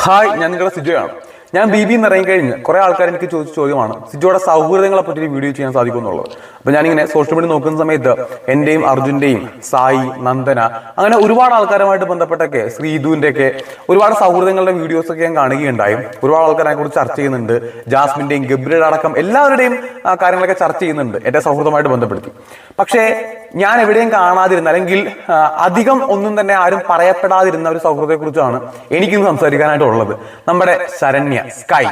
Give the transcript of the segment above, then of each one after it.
Hi ഞാൻ നിങ്ങളുടെ സിജോയാണ് ഞാൻ ബി ബി ഇറങ്ങി കഴിഞ്ഞ് കുറെ ആൾക്കാർ എനിക്ക് ചോദിച്ച ചോദ്യമാണ് സിജോയുടെ സൗഹൃദങ്ങളെ പറ്റി ഒരു വീഡിയോ ചെയ്യാൻ സാധിക്കും എന്നുള്ളത് അപ്പൊ ഞാനിങ്ങനെ സോഷ്യൽ മീഡിയ നോക്കുന്ന സമയത്ത് എന്റെയും അർജുന്റെയും സായി നന്ദന അങ്ങനെ ഒരുപാട് ആൾക്കാരുമായിട്ട് ബന്ധപ്പെട്ടൊക്കെ ശ്രീധുവിന്റെ ഒക്കെ ഒരുപാട് സൗഹൃദങ്ങളുടെ വീഡിയോസ് ഒക്കെ ഞാൻ കാണുകയുണ്ടായി. ഒരുപാട് ആൾക്കാരെ കുറിച്ച് ചർച്ച ചെയ്യുന്നുണ്ട്. ജാസ്മിന്റെയും ഗബ്രിയുടെ അടക്കം എല്ലാവരുടെയും കാര്യങ്ങളൊക്കെ ചർച്ച ചെയ്യുന്നുണ്ട് എന്റെ സൗഹൃദമായിട്ട് ബന്ധപ്പെടുത്തി. പക്ഷേ ഞാൻ എവിടെയും കാണാതിരുന്ന അല്ലെങ്കിൽ അധികം ഒന്നും തന്നെ ആരും പറയപ്പെടാതിരുന്ന ഒരു സൗഹൃദത്തെ കുറിച്ചാണ് എനിക്കിന്ന് സംസാരിക്കാനായിട്ടുള്ളത്. നമ്മുടെ ശരണ്യ. സ്കൈ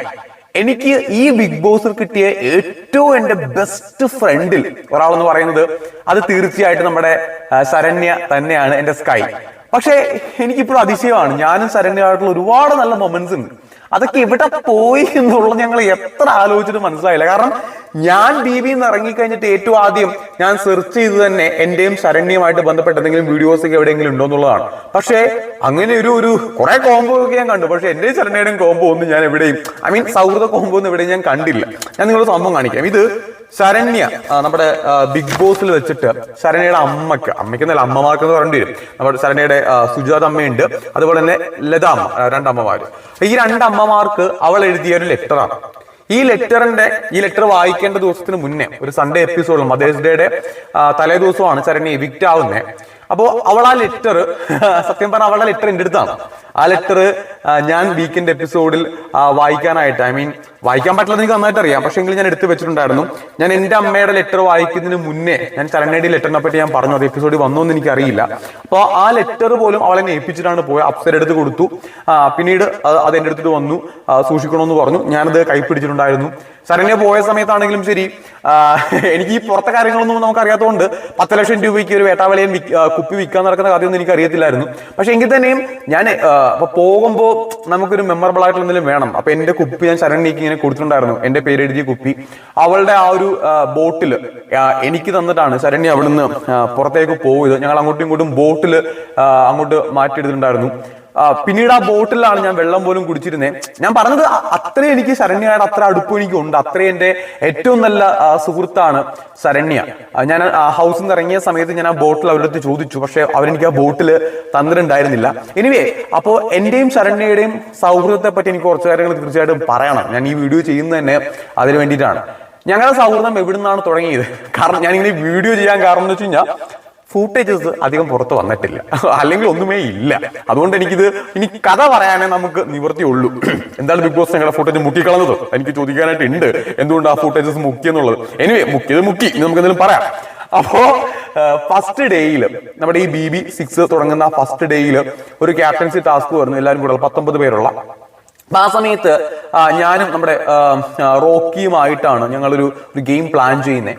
എനിക്ക് ഈ ബിഗ് ബോസിൽ കിട്ടിയ ഏറ്റവും എന്റെ ബെസ്റ്റ് ഫ്രണ്ടിൽ ഒരാളെന്ന് പറയുന്നത് അത് തീർച്ചയായിട്ടും നമ്മുടെ ശരണ്യ തന്നെയാണ് എന്റെ സ്കൈ പക്ഷേ എനിക്കിപ്പോഴും അതിശയമാണ്. ഞാനും ശരണ്യമായിട്ടുള്ള ഒരുപാട് നല്ല മൊമെന്റ്സ് ഉണ്ട്. അതൊക്കെ എവിടെ പോയി എന്നുള്ളത് ഞങ്ങൾ എത്ര ആലോചിച്ചിട്ട് മനസ്സിലായില്ല. കാരണം ഞാൻ ബി എന്ന് ഇറങ്ങിക്കഴിഞ്ഞിട്ട് ഏറ്റവും ആദ്യം ഞാൻ സെർച്ച് ചെയ്ത് തന്നെ എന്റെയും ശരണ്യമായിട്ട് ബന്ധപ്പെട്ട എന്തെങ്കിലും വീഡിയോസ് ഒക്കെ എവിടെയെങ്കിലും ഉണ്ടോ എന്നുള്ളതാണ്. പക്ഷേ അങ്ങനെ ഒരു ഒരു കുറെ കോംബോ ഒക്കെ ഞാൻ കണ്ടു. പക്ഷെ എന്റെയും ശരണ്യയുടെയും കോംബോ ഒന്നും ഞാൻ എവിടെയും ഐ മീൻ സൗഹൃദ കോംബോ ഒന്നും എവിടെയും ഞാൻ കണ്ടില്ല. ഞാൻ നിങ്ങളൊരു സംഭവം കാണിക്കാം. ഇത് ശരണ്യ നമ്മുടെ ബിഗ് ബോസിൽ വെച്ചിട്ട് ശരണ്യയുടെ അമ്മയ്ക്ക് അമ്മയ്ക്ക് എന്നല്ല അമ്മമാർക്ക് എന്ന് പറയേണ്ടി വരും. നമ്മുടെ ശരണ്യയുടെ സുജാത അമ്മയുണ്ട്. അതുപോലെ തന്നെ ലതാമ്മ രണ്ടമ്മമാര്. ഈ രണ്ടമ്മമാർക്ക് അവൾ എഴുതിയ ഒരു ലെറ്ററാണ് ഈ ലെറ്ററിന്റെ ഈ ലെറ്റർ വായിക്കേണ്ട ദിവസത്തിന് മുന്നേ ഒരു സൺഡേ എപ്പിസോഡിൽ മദേഴ്സ് ഡേയുടെ തലേ ദിവസമാണ് ചരണി എവിക്റ്റ് ആവുന്നത് അപ്പോ അവൾ ആ ലെറ്റർ സത്യം പറഞ്ഞ അവളുടെ ലെറ്റർ എന്റെ അടുത്താണ്. ആ ലെറ്റർ ഞാൻ വീക്കെൻഡ് എപ്പിസോഡിൽ വായിക്കാനായിട്ട് ഐ മീൻ വായിക്കാൻ പറ്റില്ലെന്ന് എനിക്ക് നന്നായിട്ട് അറിയാം. പക്ഷെ എങ്കിലും ഞാൻ എടുത്തു വെച്ചിട്ടുണ്ടായിരുന്നു. ഞാൻ എന്റെ അമ്മയുടെ ലെറ്റർ വായിക്കുന്നതിന് മുന്നേ ഞാൻ ചരണേടി ലെറ്ററിനെ പറ്റി ഞാൻ പറഞ്ഞു. അത് എപ്പിസോഡിൽ വന്നോന്ന് എനിക്ക് അറിയില്ല. അപ്പോൾ ആ ലെറ്റർ പോലും അവളെ ഏൽപ്പിച്ചിട്ടാണ് പോയത്. അപ്സര എടുത്ത് കൊടുത്തു. പിന്നീട് അത് എന്റെ അടുത്തിട്ട് വന്നു. സൂക്ഷിക്കണമെന്ന് പറഞ്ഞു. ഞാനത് കൈപ്പിടിച്ചിട്ടുണ്ടായിരുന്നു ശരണ്യ പോയ സമയത്താണെങ്കിലും ശരി. എനിക്ക് ഈ പുറത്തെ കാര്യങ്ങളൊന്നും നമുക്ക് അറിയാത്തതുകൊണ്ട് പത്ത് ലക്ഷം രൂപയ്ക്ക് ഒരു വേട്ടാവളിയൻ കുപ്പി വിൽക്കാൻ നടക്കുന്ന കാര്യമൊന്നും എനിക്ക് അറിയത്തില്ലായിരുന്നു. പക്ഷെ എങ്കിൽ തന്നെയും ഞാൻ പോകുമ്പോൾ നമുക്കൊരു മെമ്മറബിൾ ആയിട്ടുള്ള എന്തെങ്കിലും വേണം. അപ്പൊ എന്റെ കുപ്പി ഞാൻ ശരണ്യക്ക് ഇങ്ങനെ കൊടുത്തിട്ടുണ്ടായിരുന്നു. എന്റെ പേര് എഴുതിയ കുപ്പി. അവളുടെ ആ ഒരു ബോട്ടിൽ എനിക്ക് തന്നിട്ടാണ് ശരണ്യ അവിടുന്ന് പുറത്തേക്ക് പോയത്. ഞങ്ങൾ അങ്ങോട്ടും ഇങ്ങോട്ടും ബോട്ടിൽ അങ്ങോട്ട് മാറ്റിയെടുത്തിട്ടുണ്ടായിരുന്നു. ആ, പിന്നീട് ആ ബോട്ടിലാണ് ഞാൻ വെള്ളം പോലും കുടിച്ചിരുന്നത് ഞാൻ പറഞ്ഞത് അത്രയും എനിക്ക് ശരണ്യയുടെ അത്ര അടുപ്പം എനിക്കുണ്ട്. അത്രയും എന്റെ ഏറ്റവും നല്ല സുഹൃത്താണ് ശരണ്യ. ഞാൻ ഹൗസിൽ നിന്ന് ഇറങ്ങിയ സമയത്ത് ഞാൻ ആ ബോട്ടിൽ അവരടുത്ത് ചോദിച്ചു. പക്ഷെ അവരെനിക്ക് ആ ബോട്ടിൽ തന്നിട്ടുണ്ടായിരുന്നില്ല. എനിവേ അപ്പോ എന്റെയും ശരണ്യയുടെയും സൗഹൃദത്തെ പറ്റി എനിക്ക് കുറച്ച് കാര്യങ്ങൾ തീർച്ചയായിട്ടും പറയണം. ഞാൻ ഈ വീഡിയോ ചെയ്യുന്നത് തന്നെ അതിന് വേണ്ടിയിട്ടാണ്. ഞങ്ങളുടെ സൗഹൃദം എവിടുന്നാണ് തുടങ്ങിയത്? കാരണം ഞാനിങ്ങനെ വീഡിയോ ചെയ്യാൻ കാരണം എന്ന് വെച്ച് കഴിഞ്ഞാൽ ഫൂട്ടേജസ് അധികം പുറത്ത് വന്നിട്ടില്ല. അല്ലെങ്കിൽ ഒന്നുമേ ഇല്ല. അതുകൊണ്ട് എനിക്കിത് ഇനി കഥ പറയാനേ നമുക്ക് നിവൃത്തിയുള്ളൂ എന്താണ് ബിഗ് ബോസ് ഞങ്ങളുടെ ഫുട്ടേജ് മുക്കിക്കളഞ്ഞത്? എനിക്ക് ചോദിക്കാനായിട്ട് ഉണ്ട്. എന്തുകൊണ്ട് ആ ഫുട്ടേജസ് മുക്കി എന്നുള്ളത് എനിവേ മുക്കിയത് മുക്കി. ഇനി നമുക്ക് എന്തെങ്കിലും പറയാം. അപ്പോ ഫസ്റ്റ് ഡേയിൽ നമ്മുടെ ഈ ബി ബി സിക്സ് തുടങ്ങുന്ന ഫസ്റ്റ് ഡേയിൽ ഒരു ക്യാപ്റ്റൻസി ടാസ്ക് വരുന്നു. എല്ലാവരും കൂടെ പത്തൊമ്പത് പേരുള്ള. അപ്പൊ ആ സമയത്ത് ഞാനും നമ്മുടെ റോക്കിയുമായിട്ടാണ് ഞങ്ങളൊരു ഒരു ഗെയിം പ്ലാൻ ചെയ്യുന്നത്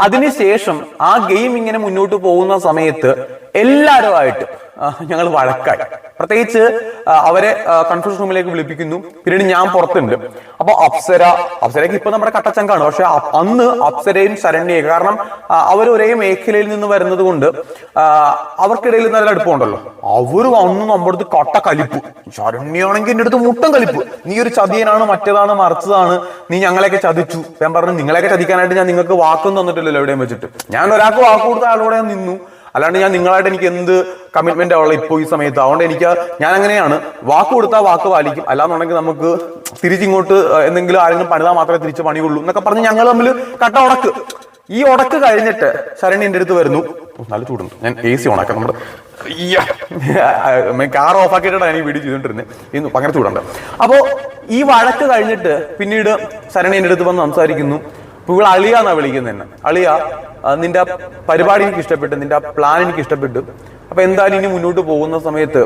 അതിനുശേഷം ആ ഗെയിം ഇങ്ങനെ മുന്നോട്ട് പോകുന്ന സമയത്ത് എല്ലാവരുമായിട്ട് ഞങ്ങൾ വഴക്കായി. പ്രത്യേകിച്ച് അവരെ കൺഫ്യൂഷൻ റൂമിലേക്ക് വിളിപ്പിക്കുന്നു. പിന്നീട് ഞാൻ പുറത്തുണ്ട്. അപ്പൊ അപ്സര അപ്സരയ്ക്ക് ഇപ്പൊ നമ്മുടെ കട്ടച്ചങ്കാണ്. പക്ഷെ അന്ന് അപ്സരയും ശരണ്യയും കാരണം അവർ ഒരേ മേഖലയിൽ നിന്ന് വരുന്നത് കൊണ്ട് അവർക്കിടയിൽ നല്ല അടുപ്പമുണ്ടല്ലോ. അവർ വന്ന് നമ്മുടെ അടുത്ത് കട്ട കലിപ്പ്. ശരണ്യാണെങ്കിൽ എന്റെ അടുത്ത് മുട്ടം കലിപ്പ്. നീ ഒരു ചതിയനാണ് മറ്റേതാണ് മറിച്ചതാണ്. നീ ഞങ്ങളെയൊക്കെ ചതിച്ചു. ഞാൻ പറഞ്ഞു നിങ്ങളെയൊക്കെ ചതിക്കാനായിട്ട് ഞാൻ നിങ്ങൾക്ക് വാക്കും തന്നിട്ടില്ലല്ലോ എവിടെയും വെച്ചിട്ട്. ഞാൻ ഒരാൾക്ക് വാക്ക് കൊടുത്ത ആളോടെ നിന്നു. അല്ലാണ്ട് ഞാൻ നിങ്ങളായിട്ട് എനിക്ക് എന്ത് കമ്മിറ്റ്മെന്റ് ഉള്ള ഇപ്പോൾ ഈ സമയത്ത്? അതുകൊണ്ട് എനിക്ക് ഞാൻ അങ്ങനെയാണ് വാക്ക് കൊടുത്താൽ വാക്ക് പാലിക്കും. അല്ലാന്നുണ്ടെങ്കിൽ നമുക്ക് തിരിച്ചിങ്ങോട്ട് എന്തെങ്കിലും ആരെങ്കിലും പണിതാൽ മാത്രമേ തിരിച്ച് പണിയുള്ളൂ എന്നൊക്കെ പറഞ്ഞ് ഞങ്ങൾ തമ്മിൽ കട്ട ഉടക്ക്. ഈ ഉടക്ക് കഴിഞ്ഞിട്ട് ശരണി എന്റെ അടുത്ത് വരുന്നു. നല്ല ചൂടുണ്ട്. ഞാൻ എ സി ഓണാക്കാം. നമ്മുടെ കാർ ഓഫ് ആക്കിയിട്ടാണ് ഈ വീഡിയോ ചെയ്തോണ്ടിരുന്നത് ഇന്ന് ഭയങ്കര ചൂടുണ്ട്. അപ്പോ ഈ വഴക്ക് കഴിഞ്ഞിട്ട് പിന്നീട് ശരണി എന്റെ അടുത്ത് വന്ന് സംസാരിക്കുന്നു. അപ്പൊ ഇവിടെ അളിയ എന്നാ വിളിക്കുന്നത് തന്നെ അളിയ നിന്റെ പരിപാടി എനിക്ക് ഇഷ്ടപ്പെട്ടു നിന്റെ ആ പ്ലാൻ എനിക്ക് ഇഷ്ടപ്പെട്ടു. അപ്പൊ എന്തായാലും ഇനി മുന്നോട്ട് പോകുന്ന സമയത്ത്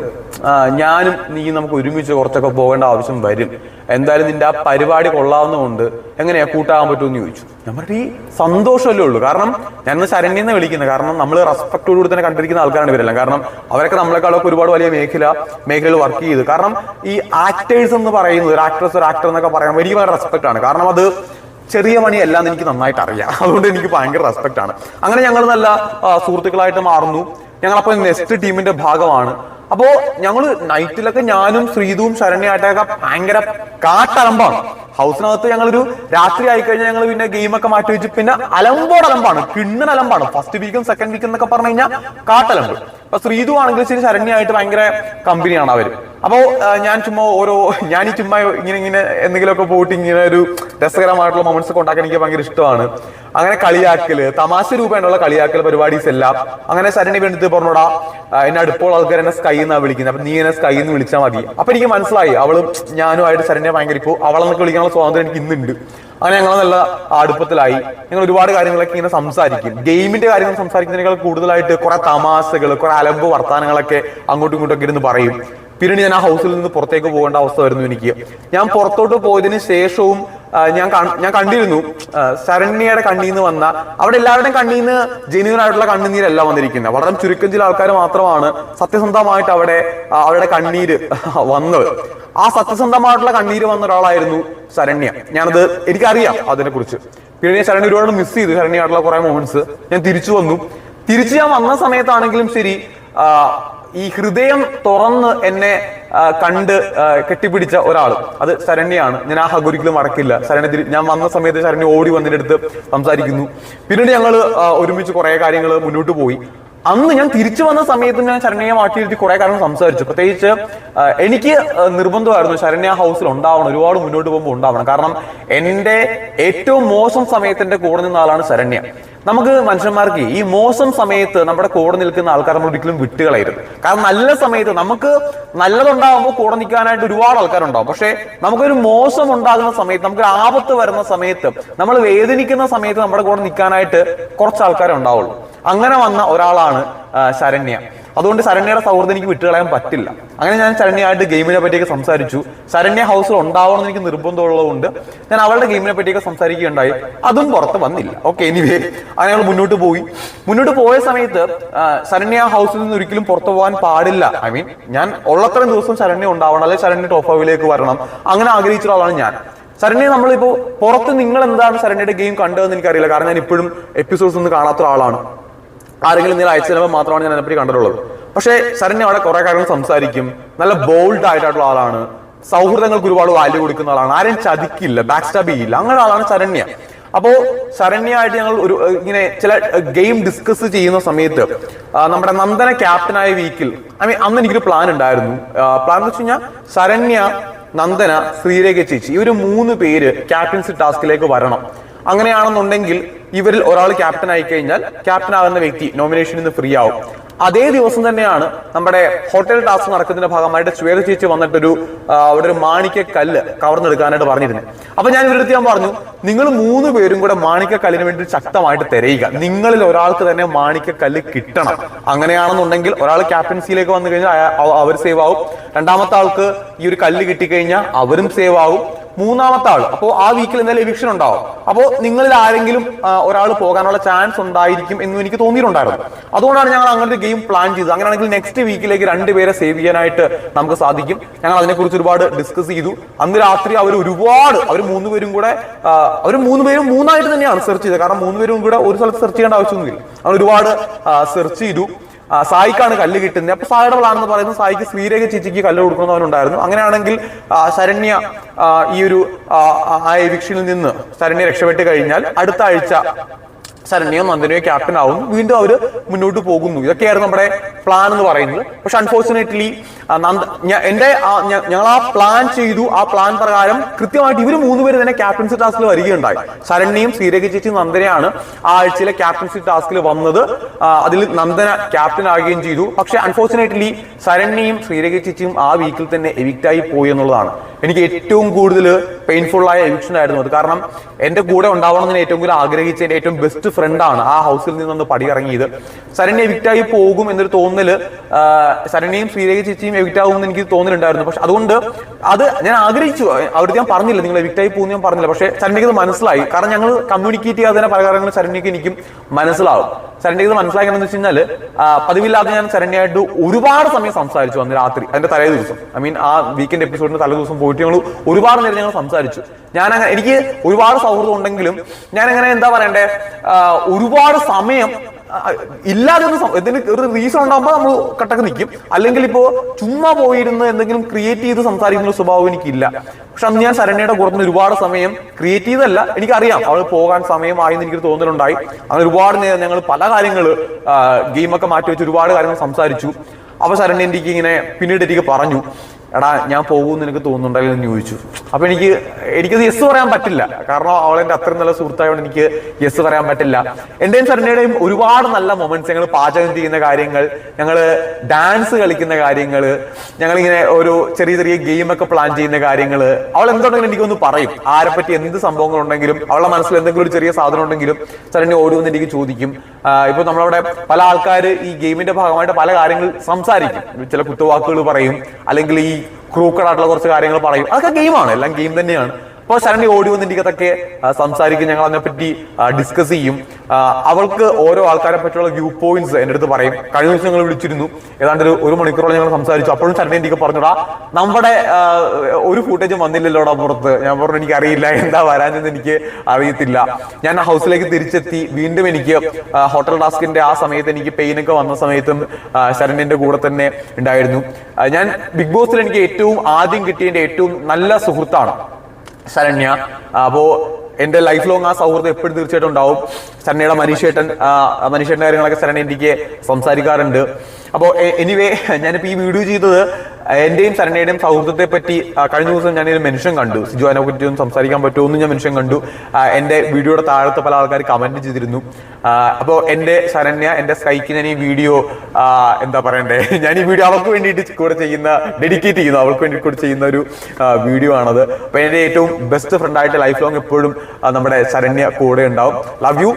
ഞാനും നീ നമുക്ക് ഒരുമിച്ച് കുറച്ചൊക്കെ പോകേണ്ട ആവശ്യം വരും. എന്തായാലും നിന്റെ ആ പരിപാടി കൊള്ളാവുന്നതുകൊണ്ട് എങ്ങനെയാ കൂട്ടാകാൻ പറ്റുമെന്ന് ചോദിച്ചു. പറഞ്ഞു ഈ സന്തോഷമല്ലേ ഉള്ളൂ? കാരണം ഞാൻ ശരണ്യെന്ന് വിളിക്കുന്നത് കാരണം നമ്മൾ റെസ്പെക്ടോടുകൂടി തന്നെ കണ്ടിരിക്കുന്ന ആൾക്കാരാണ് ഇവരെല്ലാം. കാരണം അവരൊക്കെ നമ്മളെക്കാളൊക്കെ ഒരുപാട് വലിയ മേഖല മേഖലയിൽ വർക്ക് ചെയ്ത്. കാരണം ഈ ആക്ടേഴ്സ് എന്ന് പറയുന്നത് ഒരു ആക്ട്രസ് ഒരു ആക്ടർ എന്നൊക്കെ പറയാൻ വലിയ റെസ്പെക്ട് ആണ്. കാരണം അത് ചെറിയ പണിയല്ല എന്ന് എനിക്ക് നന്നായിട്ട് അറിയാം. അതുകൊണ്ട് എനിക്ക് ഭയങ്കര റെസ്പെക്റ്റ് ആണ്. അങ്ങനെ ഞങ്ങൾ നല്ല സുഹൃത്തുക്കളായിട്ട് മാറുന്നു. ഞങ്ങൾ അപ്പോൾ നെക്സ്റ്റ് ടീമിന്റെ ഭാഗമാണ്. അപ്പോ ഞങ്ങൾ നൈറ്റിലൊക്കെ ഞാനും ശ്രീതുവും ശരണ്യായിട്ടൊക്കെ ഭയങ്കര കാട്ടലമ്പാണ്. ഹൗസിനകത്ത് ഞങ്ങളൊരു രാത്രി ആയി കഴിഞ്ഞാൽ ഞങ്ങൾ പിന്നെ ഗെയിമൊക്കെ മാറ്റി വെച്ച് പിന്നെ അലമ്പോട് അലമ്പാണ് കിണ്ണൻ അലമ്പാണ്. ഫസ്റ്റ് വീക്കും സെക്കൻഡ് വീക്കും എന്നൊക്കെ പറഞ്ഞു കഴിഞ്ഞാൽ കാട്ടലമ്പ്. അപ്പൊ ശ്രീതു ആണെങ്കിൽ ശരി ശരണ്യായിട്ട് ഭയങ്കര കമ്പനിയാണ് അവർ. അപ്പോ ഞാൻ ചുമ്മാ ഓരോ ഞാൻ ഈ ചുമ്മാ ഇങ്ങനെ ഇങ്ങനെ എന്തെങ്കിലുമൊക്കെ പോയിട്ട് ഇങ്ങനെ ഒരു രസകരമായിട്ടുള്ള മൊമെന്റ്സ് ഒക്കെ ഉണ്ടാക്കാൻ എനിക്ക് ഭയങ്കര ഇഷ്ടമാണ്. അങ്ങനെ കളിയാക്കൽ തമാശ രൂപേണുള്ള കളിയാക്കൽ പരിപാടീസ് എല്ലാം അങ്ങനെ ശരണി വേണ്ടിട്ട് പറഞ്ഞോടാ എന്നെ അടുപ്പോൾ ആൾക്കാർ എന്നെ സ്കൈ എന്നാ വിളിക്കുന്നത്. അപ്പൊ നീ എന്നെ സ്കൈ എന്ന് വിളിച്ചാൽ മതി. അപ്പൊ എനിക്ക് മനസ്സിലായി. അവളും ഞാനുമായിട്ട് ശരണ്യ ഭയങ്കര ഇപ്പോ അവളെന്നൊക്കെ വിളിക്കാനുള്ള സ്വാതന്ത്ര്യം എനിക്ക് ഇന്നുണ്ട്. അങ്ങനെ ഞങ്ങൾ നല്ല അടുപ്പത്തിലായി. ഞങ്ങൾ ഒരുപാട് കാര്യങ്ങളൊക്കെ ഇങ്ങനെ സംസാരിക്കും. ഗെയിമിന്റെ കാര്യങ്ങൾ സംസാരിക്കുന്നതിനേക്കാൾ കൂടുതലായിട്ട് കുറെ തമാശകൾ കുറെ അലമ്പ് വർത്താനങ്ങളൊക്കെ അങ്ങോട്ടും ഇങ്ങോട്ടും ഒക്കെ ഇരുന്ന് പറയും. പിന്നീട് ഞാൻ ആ ഹൗസിൽ നിന്ന് പുറത്തേക്ക് പോകേണ്ട അവസ്ഥ വരുന്നു എനിക്ക്. ഞാൻ പുറത്തോട്ട് പോയതിനു ശേഷവും ഞാൻ ഞാൻ കണ്ടിരുന്നു ശരണ്യയുടെ നിന്ന് വന്ന അവിടെ എല്ലാവരുടെയും കണ്ണിൽ നിന്ന് ജെന്യൂൻ ആയിട്ടുള്ള കണ്ണുനീരല്ല വന്നിരിക്കുന്നത്. വളരെ ചുരുക്കം ചില ആൾക്കാർ മാത്രമാണ് സത്യസന്ധമായിട്ട് അവിടെ അവരുടെ കണ്ണീര് വന്നത്. ആ സത്യസന്ധമായിട്ടുള്ള കണ്ണീര് വന്ന ഒരാളായിരുന്നു ശരണ്യ. ഞാനത് എനിക്കറിയാം അതിനെ കുറിച്ച് പിന്നെ ഞാൻ ശരണ്യ ഒരുപാട് മിസ് ചെയ്തു ശരണ്യായിട്ടുള്ള കുറെ മൊമെന്റ്സ് ഞാൻ തിരിച്ചു വന്നു. തിരിച്ചു ഞാൻ വന്ന സമയത്താണെങ്കിലും ശരി ഈ ഹൃദയം തുറന്ന് എന്നെ കണ്ട് കെട്ടിപ്പിടിച്ച ഒരാൾ. അത് ശരണ്യാണ്. ഞാൻ ആ ഹഗ് ഒരിക്കലും മറക്കില്ല. ശരണ്യ ഞാൻ വന്ന സമയത്ത് ശരണ്യ ഓടി വന്നിന്റെ അടുത്ത് സംസാരിക്കുന്നു. പിന്നീട് ഞങ്ങൾ ഒരുമിച്ച് കുറേ കാര്യങ്ങൾ മുന്നോട്ട് പോയി. അന്ന് ഞാൻ തിരിച്ചു വന്ന സമയത്ത് ഞാൻ ശരണ്യയെ മാറ്റിയിരുത്തി കുറെ കാര്യങ്ങൾ സംസാരിച്ചു. പ്രത്യേകിച്ച് എനിക്ക് നിർബന്ധമായിരുന്നു ശരണ്യ ഹൗസിൽ ഉണ്ടാവണം. ഒരുപാട് മുന്നോട്ട് പോകുമ്പോൾ ഉണ്ടാവണം. കാരണം എന്റെ ഏറ്റവും മോശം സമയത്തിന്റെ കൂടെ നിന്ന ആളാണ് ശരണ്യ. നമുക്ക് മനുഷ്യന്മാർക്ക് ഈ മോശം സമയത്ത് നമ്മുടെ കൂടെ നിൽക്കുന്ന ആൾക്കാർ നമ്മൾ ഒരിക്കലും വിട്ടുകളയരുത്. കാരണം നല്ല സമയത്ത് നമുക്ക് നല്ലതുണ്ടാകുമ്പോൾ കൂടെ നിൽക്കാനായിട്ട് ഒരുപാട് ആൾക്കാരുണ്ടാവും. പക്ഷെ നമുക്കൊരു മോശം ഉണ്ടാകുന്ന സമയത്ത് നമുക്ക് ആപത്ത് വരുന്ന സമയത്ത് നമ്മൾ വേദനിക്കുന്ന സമയത്ത് നമ്മുടെ കൂടെ നിൽക്കാനായിട്ട് കുറച്ച് ആൾക്കാരുണ്ടാവുള്ളൂ. അങ്ങനെ വന്ന ഒരാളാണ് ശരണ്യ. അതുകൊണ്ട് ശരണ്യയുടെ സൗഹൃദം എനിക്ക് വിട്ടുകളയാൻ പറ്റില്ല. അങ്ങനെ ഞാൻ ശരണ്യയായിട്ട് ഗെയിമിനെ പറ്റിയൊക്കെ സംസാരിച്ചു. ശരണ്യ ഹൗസിൽ ഉണ്ടാവണം എന്ന് എനിക്ക് നിർബന്ധമുള്ളതുകൊണ്ട് ഞാൻ അവളുടെ ഗെയിമിനെ പറ്റിയൊക്കെ സംസാരിക്കുകയുണ്ടായി. അതും പുറത്ത് വന്നില്ല. ഓക്കെ എനിവേ അങ്ങനെ ഞങ്ങൾ മുന്നോട്ട് പോയി. മുന്നോട്ട് പോയ സമയത്ത് ശരണ്യ ഹൗസിൽ നിന്ന് ഒരിക്കലും പുറത്തു പോകാൻ പാടില്ല. ഐ മീൻ ഞാൻ ഉള്ളത്രയും ദിവസം ശരണ്യ ഉണ്ടാവണം. അല്ലെങ്കിൽ ശരണ്യ ടോപ്പ് വരണം. അങ്ങനെ ആഗ്രഹിച്ച ഒരാളാണ് ഞാൻ. ശരണ്യ നമ്മളിപ്പോ പുറത്ത് നിങ്ങൾ എന്താണ് ശരണ്യയുടെ ഗെയിം കണ്ടതെന്ന് എനിക്കറിയില്ല. കാരണം ഞാൻ ഇപ്പോഴും എപ്പിസോഡ്സ് ഒന്നും കാണാത്ത ഒരാളാണ്. ആരെങ്കിലും നിങ്ങൾ അയച്ചു തരുമ്പോൾ മാത്രമാണ് ഞാൻ അതിനെപ്പറ്റി കണ്ടിട്ടുള്ളത്. പക്ഷേ ശരണ്യ അവിടെ കുറെ കാര്യങ്ങൾ സംസാരിക്കും. നല്ല ബോൾഡ് ആയിട്ടുള്ള ആളാണ്. സൗഹൃദങ്ങൾക്ക് ഒരുപാട് വാല്യൂ കൊടുക്കുന്ന ആളാണ്. ആരെയും ചതിക്കില്ല ബാക്ക് സ്റ്റാബ് ചെയ്യില്ല. അങ്ങനെ ആളാണ് ശരണ്യ. അപ്പോ ശരണ്യമായിട്ട് ഞങ്ങൾ ഒരു ഇങ്ങനെ ചില ഗെയിം ഡിസ്കസ് ചെയ്യുന്ന സമയത്ത് നമ്മുടെ നന്ദന ക്യാപ്റ്റനായ വീക്കിൽ ഐ മീൻ അന്ന് എനിക്കൊരു പ്ലാൻ ഉണ്ടായിരുന്നു. പ്ലാൻ എന്ന് വെച്ച് കഴിഞ്ഞാൽ ശരണ്യ നന്ദന ശ്രീരേഖ ചേച്ചി ഇവർ മൂന്ന് പേര് ക്യാപ്റ്റൻസി ടാസ്കിലേക്ക് വരണം. അങ്ങനെയാണെന്നുണ്ടെങ്കിൽ ഇവരിൽ ഒരാൾ ക്യാപ്റ്റൻ ആയി കഴിഞ്ഞാൽ ക്യാപ്റ്റൻ ആകുന്ന വ്യക്തി നോമിനേഷനിൽ നിന്ന് ഫ്രീ ആവും. അതേ ദിവസം തന്നെയാണ് നമ്മുടെ ഹോട്ടൽ ടാസ്ക് നടക്കുന്നതിന്റെ ഭാഗമായിട്ട് ശ്വേത ചേച്ചി വന്നിട്ടൊരു അവിടെ ഒരു മാണിക്യ കല്ല് കവർന്നെടുക്കാനായിട്ട് പറഞ്ഞിരുന്നു. അപ്പൊ ഞാൻ ഇവരുടെ ഞാൻ പറഞ്ഞു നിങ്ങൾ മൂന്ന് പേരും കൂടെ മാണിക്യ കല്ലിന് വേണ്ടി ശക്തമായിട്ട് തിരയുക. നിങ്ങളിൽ ഒരാൾക്ക് തന്നെ മാണിക്യ കല്ല് കിട്ടണം. അങ്ങനെയാണെന്നുണ്ടെങ്കിൽ ഒരാൾ ക്യാപ്റ്റൻസിയിലേക്ക് വന്നു കഴിഞ്ഞാൽ അവർ സേവ് ആവും. രണ്ടാമത്തെ ആൾക്ക് ഈ ഒരു കല്ല് കിട്ടിക്കഴിഞ്ഞാൽ അവരും സേവ് ആവും. മൂന്നാമത്തെ ആൾ അപ്പോൾ ആ വീക്കിൽ എന്തായാലും എവിക്ഷൻ ഉണ്ടാവും. അപ്പോൾ നിങ്ങളിൽ ആരെങ്കിലും ഒരാൾ പോകാനുള്ള ചാൻസ് ഉണ്ടായിരിക്കും എന്ന് എനിക്ക് തോന്നിയിട്ടുണ്ടായിരുന്നു. അതുകൊണ്ടാണ് ഞങ്ങൾ അങ്ങനത്തെ ഗെയിം പ്ലാൻ ചെയ്തത്. അങ്ങനെയാണെങ്കിൽ നെക്സ്റ്റ് വീക്കിലേക്ക് രണ്ടുപേരെ സേവ് ചെയ്യാനായിട്ട് നമുക്ക് സാധിക്കും. ഞങ്ങൾ അതിനെക്കുറിച്ച് ഒരുപാട് ഡിസ്കസ് ചെയ്തു. അന്ന് രാത്രി അവർ ഒരുപാട് അവർ മൂന്ന് പേരും കൂടെ അവർ മൂന്ന് പേരും മൂന്നായിട്ട് തന്നെയാണ് സെർച്ച് ചെയ്തത്. കാരണം മൂന്ന് പേരും കൂടെ ഒരു സ്ഥലത്ത് സെർച്ച് ചെയ്യേണ്ട ആവശ്യമൊന്നുമില്ല. അവർ ഒരുപാട് സെർച്ച് ചെയ്തു. സായിക്കാണ് കല്ല് കിട്ടുന്നത്. അപ്പൊ സായിയുടെ പ്ലാൻ പറയുന്നത് സായിക്ക് ശ്രീരേഖ ചേച്ചിക്ക് കല്ല് കൊടുക്കുന്നവനുണ്ടായിരുന്നു അങ്ങനെയാണെങ്കിൽ ശരണ്യ ഈ ഒരു ആ എവിക്ഷനിൽ നിന്ന് ശരണ്യ രക്ഷപ്പെട്ട് കഴിഞ്ഞാൽ അടുത്ത ആഴ്ച ശരണ്യോ നന്ദനയോ ക്യാപ്റ്റൻ ആവും. വീണ്ടും അവർ മുന്നോട്ട് പോകുന്നു. ഇതൊക്കെയായിരുന്നു നമ്മുടെ പ്ലാൻ എന്ന് പറയുന്നത്. പക്ഷെ അൺഫോർച്ചുനേറ്റ്ലി എന്റെ ആ- ഞ- ഞങ്ങൾ ആ പ്ലാൻ ചെയ്തു. ആ പ്ലാൻ പ്രകാരം കൃത്യമായിട്ട് ഇവർ മൂന്നുപേര് തന്നെ ക്യാപ്റ്റൻസി ടാസ്കിൽ വരികയുണ്ടായി. ശരണ്യയും ശ്രീരേഖ ചേച്ചി നന്ദനയാണ് ആ ആഴ്ചയിലെ ക്യാപ്റ്റൻസി ടാസ്കിൽ വന്നത്. അതിൽ നന്ദന ക്യാപ്റ്റൻ ആകുകയും ചെയ്തു. പക്ഷെ അൺഫോർച്ചുനേറ്റ്ലി ശരണ്യയും ശ്രീരേഖ ചേച്ചിയും ആ വീക്കിൽ തന്നെ എവിക്റ്റ് ആയി പോയി എന്നുള്ളതാണ്. എനിക്ക് ഏറ്റവും കൂടുതൽ പെയിൻഫുൾ ആയ എവിക്ഷൻ ആയിരുന്നു അത്. കാരണം എന്റെ കൂടെ ഉണ്ടാവണം എന്ന് ഏറ്റവും കൂടുതൽ ആഗ്രഹിച്ച എന്റെ ഏറ്റവും ബെസ്റ്റ് ഫ്രണ്ടാണ് ആ ഹൗസിൽ നിന്നൊന്ന് പടിയിറങ്ങിയത്. ശരണ്യ എവിക്റ്റായി പോകും എന്നൊരു തോന്നൽ ശരണ്യയും ശ്രീരേഖ ചേച്ചിയും എവിക്റ്റ് ആകും എന്ന് എനിക്ക് തോന്നലുണ്ടായിരുന്നു. പക്ഷെ അതുകൊണ്ട് അത് ഞാൻ ആഗ്രഹിച്ചു. അവിടുത്തെ ഞാൻ പറഞ്ഞില്ല നിങ്ങൾ എവിക്റ്റായി പോകുന്ന ഞാൻ പറഞ്ഞില്ല. പക്ഷെ ശരണ്യക്ക് ഇത് മനസ്സിലായി. കാരണം ഞങ്ങൾ കമ്മ്യൂണിക്കേറ്റ് ചെയ്യാതെ തന്നെ പല ശരണ്യക്ക് എനിക്കും മനസ്സിലാവും. ശരണ്യക്ക് ഇത് മനസ്സിലാക്കണമെന്ന് വെച്ച് കഴിഞ്ഞാൽ പതിവില്ലാതെ ഞാൻ ശരണ്യായിട്ട് ഒരുപാട് സമയം സംസാരിച്ചു അന്ന് രാത്രി അതിന്റെ തലേ ദിവസം. ഐ മീൻ ആ വീക്കെൻഡ് എപ്പിസോഡിന്റെ തലേ ദിവസം പോയിട്ട് ഞങ്ങൾ ഒരുപാട് നേരം ഞങ്ങൾ സംസാരിച്ചു. ഞാൻ അങ്ങനെ എനിക്ക് ഒരുപാട് സൗഹൃദം ഉണ്ടെങ്കിലും ഞാൻ അങ്ങനെ എന്താ പറയണ്ടേ ഒരുപാട് സമയം ഇല്ലാതെ ഒന്ന് ഇതിന് ഒരു റീസൺ ഉണ്ടാകുമ്പോൾ നമ്മൾ കട്ടക്ക് നിൽക്കും അല്ലെങ്കിൽ ഇപ്പോൾ ചുമ്മാ പോയിരുന്ന് എന്തെങ്കിലും ക്രിയേറ്റ് ചെയ്ത് സംസാരിക്കുന്ന സ്വഭാവം എനിക്കില്ല. പക്ഷെ അന്ന് ഞാൻ ശരണ്യയുടെ നിന്ന് ഒരുപാട് സമയം ക്രിയേറ്റ് ചെയ്തല്ല എനിക്കറിയാം. അവൾ പോകാൻ സമയമായി എന്ന് എനിക്ക് തോന്നലുണ്ടായി. അങ്ങനെ ഒരുപാട് നേരം ഞങ്ങൾ പല കാര്യങ്ങൾ ഗെയിമൊക്കെ മാറ്റി വെച്ച് ഒരുപാട് കാര്യങ്ങൾ സംസാരിച്ചു. അവ ശരണ്യ എനിക്ക് ഇങ്ങനെ പിന്നീട് എനിക്ക് പറഞ്ഞു. എടാ ഞാൻ പോകുമെന്ന് എനിക്ക് തോന്നുന്നുണ്ടല്ലോ എന്ന് ചോദിച്ചു. അപ്പൊ എനിക്ക് എനിക്കത് യെസ് പറയാൻ പറ്റില്ല. കാരണം അവളെന്റെ അത്രയും നല്ല സുഹൃത്തായതുകൊണ്ട് എനിക്ക് യെസ് പറയാൻ പറ്റില്ല. എന്റെയും ശരണ്യയുടെയും ഒരുപാട് നല്ല മൊമെന്റ്സ് ഞങ്ങൾ പാചകം ചെയ്യുന്ന കാര്യങ്ങൾ ഞങ്ങൾ ഡാൻസ് കളിക്കുന്ന കാര്യങ്ങൾ ഞങ്ങൾ ഇങ്ങനെ ഒരു ചെറിയ ചെറിയ ഗെയിം ഒക്കെ പ്ലാൻ ചെയ്യുന്ന കാര്യങ്ങൾ അവൾ എന്തുണ്ടെങ്കിലും എനിക്കൊന്ന് പറയും. ആരെ പറ്റി എന്ത് സംഭവങ്ങൾ ഉണ്ടെങ്കിലും അവളുടെ മനസ്സിൽ എന്തെങ്കിലും ഒരു ചെറിയ സാധനം ഉണ്ടെങ്കിലും ശരണ്യ ഓടുമെന്ന് എനിക്ക് ചോദിക്കും. ഇപ്പൊ നമ്മളവിടെ പല ആൾക്കാർ ഈ ഗെയിമിന്റെ ഭാഗമായിട്ട് പല കാര്യങ്ങൾ സംസാരിക്കും. ചില കുത്തുവാക്കുകൾ പറയും അല്ലെങ്കിൽ ഈ ക്രൂക്കഡായിട്ടുള്ള കുറച്ച് കാര്യങ്ങൾ പറയും. അതൊക്കെ ഗെയിമാണ്. എല്ലാം ഗെയിം തന്നെയാണ്. അപ്പോൾ ശരണ്യ ഓടി ഇതൊക്കെ സംസാരിക്കും. ഞങ്ങൾ അതിനെപ്പറ്റി ഡിസ്കസ് ചെയ്യും. അവൾക്ക് ഓരോ ആൾക്കാരെ പറ്റിയുള്ള വ്യൂ പോയിന്റ്സ് എന്റെ അടുത്ത് പറയും. കഴിഞ്ഞ ദിവസം ഞങ്ങൾ വിളിച്ചിരുന്നു. ഏതാണ്ട് ഒരു ഒരു മണിക്കൂറോളം ഞങ്ങൾ സംസാരിച്ചു. അപ്പോഴും ശരണ്യ എനിക്ക് പറഞ്ഞുടാ നമ്മുടെ ഒരു ഫൂട്ടേജും വന്നില്ലല്ലോടാ പുറത്ത്. ഞാൻ പറഞ്ഞു എനിക്ക് അറിയില്ല എന്താ വരാനെന്ന് എനിക്ക് അറിയത്തില്ല. ഞാൻ ഹൗസിലേക്ക് തിരിച്ചെത്തി. വീണ്ടും എനിക്ക് ഹോട്ടൽ ടാസ്കിന്റെ ആ സമയത്ത് എനിക്ക് പെയിൻ ഒക്കെ വന്ന സമയത്തും ശരണ്യന്റെ കൂടെ തന്നെ ഉണ്ടായിരുന്നു. ഞാൻ ബിഗ് ബോസിൽ എനിക്ക് ഏറ്റവും ആദ്യം കിട്ടിയതിന്റെ ഏറ്റവും നല്ല സുഹൃത്താണ്. ശരണ്യ. അപ്പോ എന്റെ ലൈഫ് ലോങ് ആ സൗഹൃദം എപ്പോഴും തീർച്ചയായിട്ടും ഉണ്ടാവും. ശരണ്യയുടെ മനീഷേട്ടൻ മനീഷേട്ടന്റെ കാര്യങ്ങളൊക്കെ ശരണ്യ എനിക്ക് സംസാരിക്കാറുണ്ട്. അപ്പോ എനിവേ ഞാനിപ്പോൾ ഈ വീഡിയോ ചെയ്തത് എന്റെയും സരണ്യയുടെയും സൗഹൃദത്തെ പറ്റി കഴിഞ്ഞ ദിവസം ഞാൻ മെൻഷൻ കണ്ടു. സിജു അതിനെ പറ്റി ഒന്ന് സംസാരിക്കാൻ പറ്റുമോ എന്ന് ഞാൻ മെൻഷൻ കണ്ടു. എന്റെ വീഡിയോയുടെ താഴത്തെ പല ആൾക്കാർ കമന്റ് ചെയ്തിരുന്നു. അപ്പോൾ എന്റെ ശരണ്യ എന്റെ സ്കൈക്ക് ഞാൻ ഈ വീഡിയോ എന്താ പറയണ്ടേ ഞാൻ ഈ വീഡിയോ അവൾക്ക് വേണ്ടിയിട്ട് കൂടെ ചെയ്യുന്ന ഡെഡിക്കേറ്റ് ചെയ്യുന്നു. അവൾക്ക് വേണ്ടി കൂടെ ചെയ്യുന്ന ഒരു വീഡിയോ ആണത്. അപ്പൊ എന്റെ ഏറ്റവും ബെസ്റ്റ് ഫ്രണ്ട് ആയിട്ട് ലൈഫ് ലോങ് എപ്പോഴും നമ്മുടെ ശരണ്യ കൂടെ ഉണ്ടാവും. Love you